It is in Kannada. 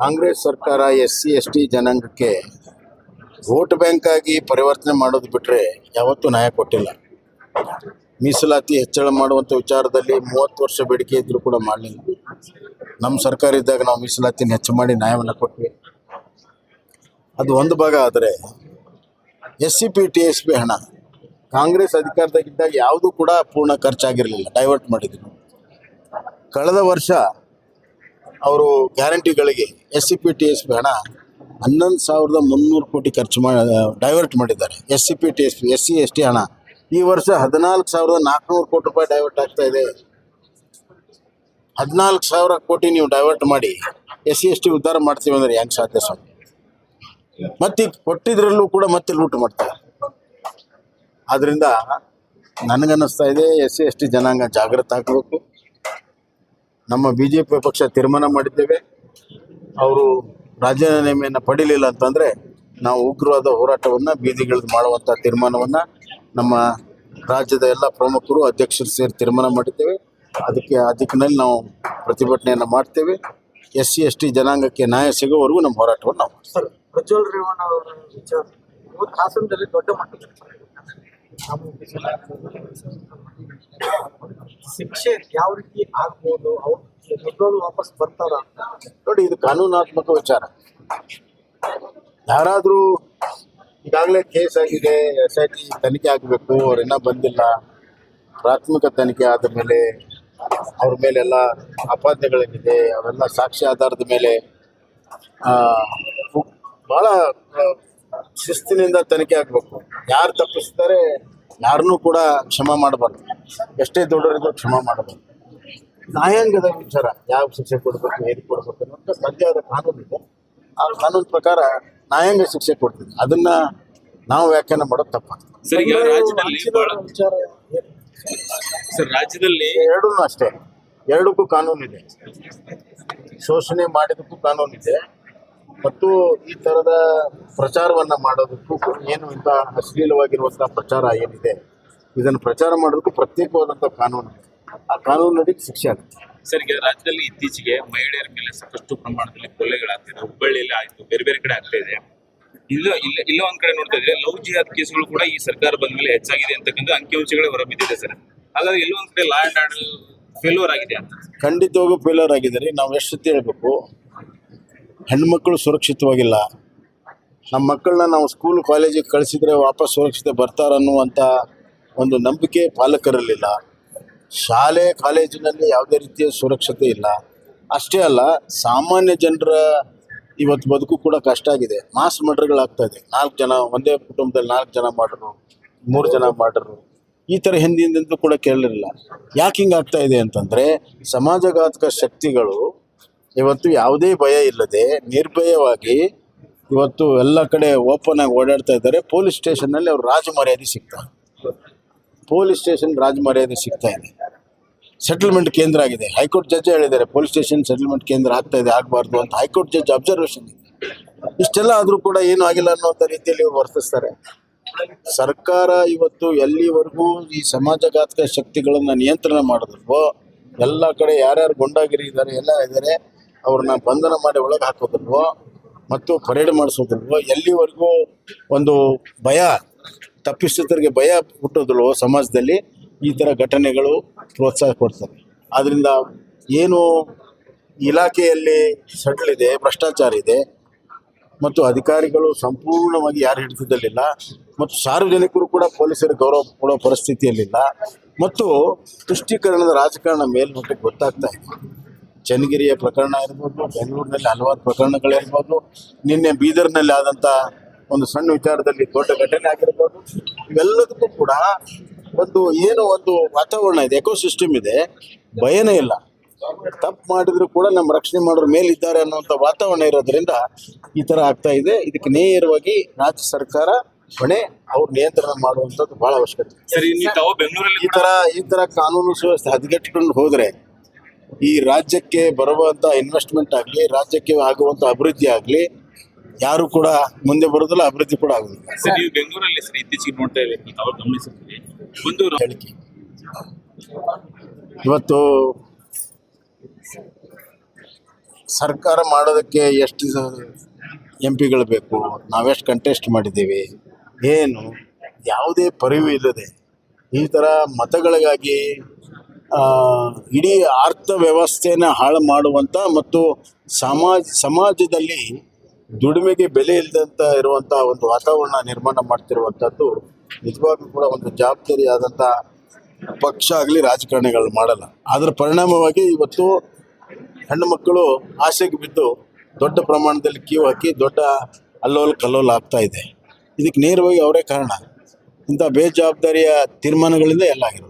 ಕಾಂಗ್ರೆಸ್ ಸರ್ಕಾರ ಎಸ್ ಸಿ ಎಸ್ ಟಿ ಜನಾಂಗಕ್ಕೆ ವೋಟ್ ಬ್ಯಾಂಕ್ ಆಗಿ ಪರಿವರ್ತನೆ ಮಾಡೋದು ಬಿಟ್ಟರೆ ಯಾವತ್ತೂ ನ್ಯಾಯ ಕೊಟ್ಟಿಲ್ಲ. ಮೀಸಲಾತಿ ಹೆಚ್ಚಳ ಮಾಡುವಂಥ ವಿಚಾರದಲ್ಲಿ ಮೂವತ್ತು ವರ್ಷ ಬೇಡಿಕೆ ಇದ್ದರೂ ಕೂಡ ಮಾಡಲಿಲ್ಲ. ನಮ್ಮ ಸರ್ಕಾರ ಇದ್ದಾಗ ನಾವು ಮೀಸಲಾತಿನ ಹೆಚ್ಚು ಮಾಡಿ ನ್ಯಾಯವನ್ನು ಕೊಟ್ವಿ. ಅದು ಒಂದು ಭಾಗ ಆದರೆ S C P, T, S P ಹಣ ಕಾಂಗ್ರೆಸ್ ಅಧಿಕಾರದಾಗಿದ್ದಾಗ ಯಾವುದೂ ಕೂಡ ಪೂರ್ಣ ಖರ್ಚಾಗಿರಲಿಲ್ಲ, ಡೈವರ್ಟ್ ಮಾಡಿದ್ರು. ಕಳೆದ ವರ್ಷ ಅವರು ಗ್ಯಾರಂಟಿಗಳಿಗೆ S C P T S P ಹಣ ಹನ್ನೊಂದು ಸಾವಿರದ ಮುನ್ನೂರು ಕೋಟಿ ಖರ್ಚು ಮಾಡಿ ಡೈವರ್ಟ್ ಮಾಡಿದ್ದಾರೆ. S C P T S P S C S T ಹಣ. ಈ ವರ್ಷ ಹದಿನಾಲ್ಕು ಸಾವಿರದ ನಾಲ್ಕುನೂರು ಕೋಟಿ ರೂಪಾಯಿ ಡೈವರ್ಟ್ ಆಗ್ತಾ ಇದೆ. ಹದಿನಾಲ್ಕು ಸಾವಿರ ಕೋಟಿ ನೀವು ಡೈವರ್ಟ್ ಮಾಡಿ ಎಸ್ ಸಿ ಎಸ್ ಟಿ ಉದ್ಧಾರ ಮಾಡ್ತೀವಿ ಅಂದರೆ ಹೆಂಗೆ ಸಾಧ್ಯ ಸ್ವಾಮಿ? ಮತ್ತೆ ಕೊಟ್ಟಿದ್ರಲ್ಲೂ ಕೂಡ ಮತ್ತೆ ಲೂಟ್ ಮಾಡ್ತಾರೆ. ಆದ್ದರಿಂದ ನನಗನ್ನಿಸ್ತಾ ಇದೆ ಎಸ್ ಸಿ ಎಸ್ ಟಿ ಜನಾಂಗ ಜಾಗೃತ ಆಗಬೇಕು. ನಮ್ಮ ಬಿ ಜೆ ಪಿ ಪಕ್ಷ ತೀರ್ಮಾನ ಮಾಡಿದ್ದೇವೆ. ಅವರು ರಾಜೀನಾಮೆಯನ್ನು ಪಡೀಲಿಲ್ಲ ಅಂತಂದರೆ ನಾವು ಉಗ್ರವಾದ ಹೋರಾಟವನ್ನು ಬೀದಿಗಿಳಿದು ಮಾಡುವಂಥ ತೀರ್ಮಾನವನ್ನು ನಮ್ಮ ರಾಜ್ಯದ ಎಲ್ಲ ಪ್ರಮುಖರು ಅಧ್ಯಕ್ಷರು ಸೇರಿ ತೀರ್ಮಾನ ಮಾಡಿದ್ದೇವೆ. ಅದಕ್ಕೆ ಆ ದಿಕ್ಕಿನಲ್ಲಿ ನಾವು ಪ್ರತಿಭಟನೆಯನ್ನು ಮಾಡ್ತೇವೆ. ಎಸ್ ಸಿ, ಎಸ್ ಟಿ ಜನಾಂಗಕ್ಕೆ ನ್ಯಾಯ ಸಿಗೋವರೆಗೂ ನಮ್ಮ ಹೋರಾಟವನ್ನು ನಾವು ಹಾಸನದಲ್ಲಿ ದೊಡ್ಡ ಮಟ್ಟದಲ್ಲಿ ಶಿಕ್ಷೆ ಯಾವ ರೀತಿ ಆಗ್ಬೋದು? ಅವ್ರು ಮೊದಲು ವಾಪಸ್ ಬರ್ತಾರ? ನೋಡಿ ಇದು ಕಾನೂನಾತ್ಮಕ ವಿಚಾರ. ಯಾರಾದ್ರೂ ಈಗಾಗಲೇ ಕೇಸ್ ಆಗಿದೆ ಎಸ್ ಐ ಟಿ ತನಿಖೆ ಆಗಬೇಕು ಅವ್ರಿನ್ನ ಬಂದಿಲ್ಲ. ಪ್ರಾಥಮಿಕ ತನಿಖೆ ಆದ ಮೇಲೆ ಅವ್ರ ಮೇಲೆಲ್ಲ ಆಪಾದನೆಗಳೇನಿದೆ ಅವೆಲ್ಲ ಸಾಕ್ಷಿ ಆಧಾರದ ಮೇಲೆ ಆ, ಶಿಸ್ತಿನಿಂದ ತನಿಖೆ ಆಗಬೇಕು. ಯಾರು ತಪ್ಪಿಸ್ತಾರೆ ಯಾರನ್ನೂ ಕೂಡ ಕ್ಷಮ ಮಾಡಬಾರ್ದು. ಎಷ್ಟೇ ದೊಡ್ಡವರಿದ್ರು ಕ್ಷಮ ಮಾಡಬಾರ್ದು. ನ್ಯಾಯಾಂಗದ ವಿಚಾರ ಯಾವ ಶಿಕ್ಷೆ ಕೊಡಬೇಕು ಏನು ಕೊಡಬೇಕು ಅನ್ನೋಂಥ ಸದ್ಯದ ಕಾನೂನು ಇದೆ. ಆ ಕಾನೂನು ಪ್ರಕಾರ ನ್ಯಾಯಾಂಗ ಶಿಕ್ಷೆ ಕೊಡ್ತೀವಿ ಅದನ್ನ ನಾವು ವ್ಯಾಖ್ಯಾನ ಮಾಡೋದು ತಪ್ಪ. ವಿಚಾರ ಸರ್ ರಾಜ್ಯದಲ್ಲಿ ಎರಡೂ ಅಷ್ಟೇ. ಎರಡಕ್ಕೂ ಕಾನೂನು ಇದೆ. ಶೋಷಣೆ ಮಾಡಿದಕ್ಕೂ ಕಾನೂನು ಇದೆ. ಮತ್ತು ಈ ತರದ ಪ್ರಚಾರವನ್ನ ಮಾಡೋದಕ್ಕೂ ಏನು ಇಂಥ ಅಶ್ಲೀಲವಾಗಿರುವಂತಹ ಪ್ರಚಾರ ಏನಿದೆ ಇದನ್ನು ಪ್ರಚಾರ ಮಾಡೋದಕ್ಕೂ ಪ್ರತ್ಯೇಕವಾದಂತಹ ಕಾನೂನು ಆ ಆ ಕಾನೂನಿನಡಿ ಶಿಕ್ಷೆ ಆಗುತ್ತೆ. ಸರ್ ಈಗ ರಾಜ್ಯದಲ್ಲಿ ಇತ್ತೀಚೆಗೆ ಮಹಿಳೆಯರ ಮೇಲೆ ಸಾಕಷ್ಟು ಪ್ರಮಾಣದಲ್ಲಿ ಕೊಲೆಗಳಾಗ್ತಿದೆ. ಹುಬ್ಬಳ್ಳಿಯಲ್ಲಿ ಆಯ್ತು ಬೇರೆ ಬೇರೆ ಕಡೆ ಆಗ್ತಾ ಇದೆ. ಇಲ್ಲ ಇಲ್ಲ ಇಲ್ಲ ಒಂದ್ ಕಡೆ ನೋಡ್ತಾ ಇದ್ರೆ ಲವ್ ಜಿಹಾದ್ ಕೇಸ್ಗಳು ಕೂಡ ಈ ಸರ್ಕಾರ ಬಂದ ಮೇಲೆ ಹೆಚ್ಚಾಗಿದೆ ಅಂತಕ್ಕಂಥ ಅಂಕಿಅಂಶಗಳೇ ಹೊರಬಿದ್ದಿದೆ ಸರ್. ಹಾಗಾದ್ರೆ ಎಲ್ಲೋ ಒಂದ್ ಕಡೆ ಲಾ ಅಂಡ್ ಆರ್ಡರ್ ಫೇಲ್ಯೂರ್ ಆಗಿದೆ ಅಂತ. ಖಂಡಿತವಾಗೂ ಫೇಲ್ಯೂರ್ ಆಗಿದ್ದಾರೆ ನಾವು ಎಷ್ಟು ಹೇಳ್ಬೇಕು ಹೆಣ್ಮಕ್ಳು ಸುರಕ್ಷಿತವಾಗಿಲ್ಲ. ನಮ್ಮ ಮಕ್ಕಳನ್ನ ನಾವು ಸ್ಕೂಲ್ ಕಾಲೇಜಿಗೆ ಕಳಿಸಿದ್ರೆ ವಾಪಸ್ ಸುರಕ್ಷಿತ ಬರ್ತಾರನ್ನುವಂಥ ಒಂದು ನಂಬಿಕೆ ಪಾಲಕರಲ್ಲಿಲ್ಲ. ಶಾಲೆ ಕಾಲೇಜಿನಲ್ಲಿ ಯಾವುದೇ ರೀತಿಯ ಸುರಕ್ಷತೆ ಇಲ್ಲ. ಅಷ್ಟೇ ಅಲ್ಲ, ಸಾಮಾನ್ಯ ಜನರ ಇವತ್ತು ಬದುಕು ಕೂಡ ಕಷ್ಟ ಆಗಿದೆ. ಮಾಸ್ ಮರ್ಡರ್ಗಳಾಗ್ತಾ ಇದೆ. ನಾಲ್ಕು ಜನ, ಒಂದೇ ಕುಟುಂಬದಲ್ಲಿ ನಾಲ್ಕು ಜನ ಮಾಡ್ರು, ಮೂರು ಜನ ಮಾಡ್ರು. ಈ ಥರ ಹಿಂದಿಂದಂತೂ ಕೂಡ ಕೇಳಲಿಲ್ಲ. ಯಾಕೆ ಹಿಂಗೆ ಆಗ್ತಾ ಇದೆ ಅಂತಂದರೆ, ಸಮಾಜಘಾತಕ ಶಕ್ತಿಗಳು ಇವತ್ತು ಯಾವುದೇ ಭಯ ಇಲ್ಲದೆ ನಿರ್ಭಯವಾಗಿ ಇವತ್ತು ಎಲ್ಲ ಕಡೆ ಓಪನ್ ಆಗಿ ಓಡಾಡ್ತಾ ಇದ್ದಾರೆ. ಪೊಲೀಸ್ ಸ್ಟೇಷನ್ನಲ್ಲಿ ಅವ್ರು ರಾಜಮರ್ಯಾದೆ ಸಿಗ್ತಾರೆ ಪೊಲೀಸ್ ಸ್ಟೇಷನ್ ರಾಜಮರ್ಯಾದೆ ಸಿಗ್ತಾ ಇದೆ. ಸೆಟಲ್ಮೆಂಟ್ ಕೇಂದ್ರ ಆಗಿದೆ. ಹೈಕೋರ್ಟ್ ಜಡ್ಜ್ ಹೇಳಿದ್ದಾರೆ ಪೊಲೀಸ್ ಸ್ಟೇಷನ್ ಸೆಟಲ್ಮೆಂಟ್ ಕೇಂದ್ರ ಆಗ್ತಾ ಇದೆ, ಆಗಬಾರ್ದು ಅಂತ. ಹೈಕೋರ್ಟ್ ಜಡ್ಜ್ ಅಬ್ಸರ್ವೇಷನ್ ಇಷ್ಟೆಲ್ಲ ಆದರೂ ಕೂಡ ಏನೂ ಆಗಿಲ್ಲ ಅನ್ನೋಂಥ ರೀತಿಯಲ್ಲಿ ವರ್ತಿಸ್ತಾರೆ. ಸರ್ಕಾರ ಇವತ್ತು ಎಲ್ಲಿವರೆಗೂ ಈ ಸಮಾಜಘಾತಕ ಶಕ್ತಿಗಳನ್ನು ನಿಯಂತ್ರಣ ಮಾಡಿದ್ರು ಎಲ್ಲ ಕಡೆ ಯಾರ್ಯಾರು ಗುಂಡಾಗಿರಿ ಇದ್ದಾರೆ ಎಲ್ಲ ಇದ್ದಾರೆ ಅವ್ರನ್ನ ಬಂಧನ ಮಾಡಿ ಒಳಗೆ ಹಾಕೋದಿಲ್ವೋ ಮತ್ತು ಪರೇಡ್ ಮಾಡಿಸೋದಿಲ್ವೋ ಎಲ್ಲಿವರೆಗೂ ಒಂದು ಭಯ ತಪ್ಪಿಸಿದರಿಗೆ ಭಯ ಹುಟ್ಟೋದಿಲ್ವೋ ಸಮಾಜದಲ್ಲಿ, ಈ ಥರ ಘಟನೆಗಳು ಪ್ರೋತ್ಸಾಹ ಕೊಡ್ತಾರೆ ಆದ್ದರಿಂದ ಏನು ಇಲಾಖೆಯಲ್ಲಿ ಇದೆ, ಭ್ರಷ್ಟಾಚಾರ ಇದೆ, ಮತ್ತು ಅಧಿಕಾರಿಗಳು ಸಂಪೂರ್ಣವಾಗಿ ಯಾರು ಹಿಡಿತದಲ್ಲಿಲ್ಲ ಮತ್ತು ಸಾರ್ವಜನಿಕರು ಕೂಡ ಪೊಲೀಸರು ಗೌರವ ಕೊಡೋ ಪರಿಸ್ಥಿತಿಯಲ್ಲಿಲ್ಲ, ಮತ್ತು ತುಷ್ಟೀಕರಣದ ರಾಜಕಾರಣ ಮೇಲ್ನೋಟಕ್ಕೆ ಗೊತ್ತಾಗ್ತಾ ಇದೆ. ಚನ್ನಗಿರಿಯ ಪ್ರಕರಣ ಇರ್ಬೋದು ಬೆಂಗಳೂರಿನಲ್ಲಿ ಹಲವಾರು ಪ್ರಕರಣಗಳಿರ್ಬೋದು ನಿನ್ನೆ ಬೀದರ್ನಲ್ಲಿ ಆದಂಥ ಒಂದು ಸಣ್ಣ ವಿಚಾರದಲ್ಲಿ ದೊಡ್ಡ ಘಟನೆ ಆಗಿರ್ಬೋದು ಇವೆಲ್ಲದಕ್ಕೂ ಕೂಡ ಒಂದು ಏನು ಒಂದು ವಾತಾವರಣ ಇದೆ ಎಕೋಸಿಸ್ಟಮ್ ಇದೆ ಭಯನೇ ಇಲ್ಲ. ತಪ್ಪು ಮಾಡಿದ್ರು ಕೂಡ ನಮ್ಮ ರಕ್ಷಣೆ ಮಾಡೋರ ಮೇಲಿದ್ದಾರೆ ಅನ್ನುವಂಥ ವಾತಾವರಣ ಇರೋದ್ರಿಂದ ಈ ಥರ ಆಗ್ತಾ ಇದೆ. ಇದಕ್ಕೆ ನೇರವಾಗಿ ರಾಜ್ಯ ಸರ್ಕಾರ ಹೊಣೆ ಅವ್ರ ನಿಯಂತ್ರಣ ಮಾಡುವಂಥದ್ದು ಬಹಳ ಅವಶ್ಯಕತೆ. ಈ ಥರ ಈ ಥರ ಕಾನೂನು ಸುವ್ಯವಸ್ಥೆ ಹದಗೆಟ್ಕೊಂಡು ಹೋದರೆ ಈ ರಾಜ್ಯಕ್ಕೆ ಬರುವಂಥ ಇನ್ವೆಸ್ಟ್ಮೆಂಟ್ ಆಗಲಿ ರಾಜ್ಯಕ್ಕೆ ಆಗುವಂಥ ಅಭಿವೃದ್ಧಿ ಆಗಲಿ ಯಾರು ಕೂಡ ಮುಂದೆ ಬರೋದಿಲ್ಲ ಅಭಿವೃದ್ಧಿ ಕೂಡ ಆಗುದಿಲ್ಲ. ಸರ್ ನೀವು ಬೆಂಗಳೂರಲ್ಲಿ ಸರ್ ಇತ್ತೀಚೆಗೆ ನೋಡ್ತಾ ತಾವು ಒಂದು ಹೇಳಿಕೆ. ಇವತ್ತು ಸರ್ಕಾರ ಮಾಡೋದಕ್ಕೆ ಎಷ್ಟು ಎಂ ಪಿಗಳು ಬೇಕು ನಾವೆಷ್ಟು ಕಂಟೆಸ್ಟ್ ಮಾಡಿದ್ದೀವಿ ಏನು ಯಾವುದೇ ಪರಿವು ಇಲ್ಲದೆ ಈ ಥರ ಮತಗಳಿಗಾಗಿ ಇಡೀ ಅರ್ಥ ವ್ಯವಸ್ಥೆನ ಹಾಳು ಮಾಡುವಂಥ ಮತ್ತು ಸಮಾಜ, ಸಮಾಜದಲ್ಲಿ ದುಡಿಮೆಗೆ ಬೆಲೆ ಇಲ್ಲದಂತ ಇರುವಂಥ ಒಂದು ವಾತಾವರಣ ನಿರ್ಮಾಣ ಮಾಡ್ತಿರುವಂಥದ್ದು ನಿಜವಾಗ್ಲೂ ಕೂಡ ಒಂದು ಜವಾಬ್ದಾರಿಯಾದಂಥ ಪಕ್ಷ ಆಗಲಿ ರಾಜಕಾರಣಿಗಳು ಮಾಡಲ್ಲ. ಅದರ ಪರಿಣಾಮವಾಗಿ ಇವತ್ತು ಹೆಣ್ಣು ಮಕ್ಕಳು ಆಸೆಗೆ ಬಿದ್ದು ದೊಡ್ಡ ಪ್ರಮಾಣದಲ್ಲಿ ಕ್ಯೂ ಹಾಕಿ ದೊಡ್ಡ ಅಲ್ಲೋಲ್ ಕಲ್ಲೋಲ್ ಆಗ್ತಾ ಇದೆ. ಇದಕ್ಕೆ ನೇರವಾಗಿ ಅವರೇ ಕಾರಣ. ಇಂಥ ಬೇಜವಾಬ್ದಾರಿಯ ತೀರ್ಮಾನಗಳಿಂದ ಎಲ್ಲ ಆಗಿರೋದು.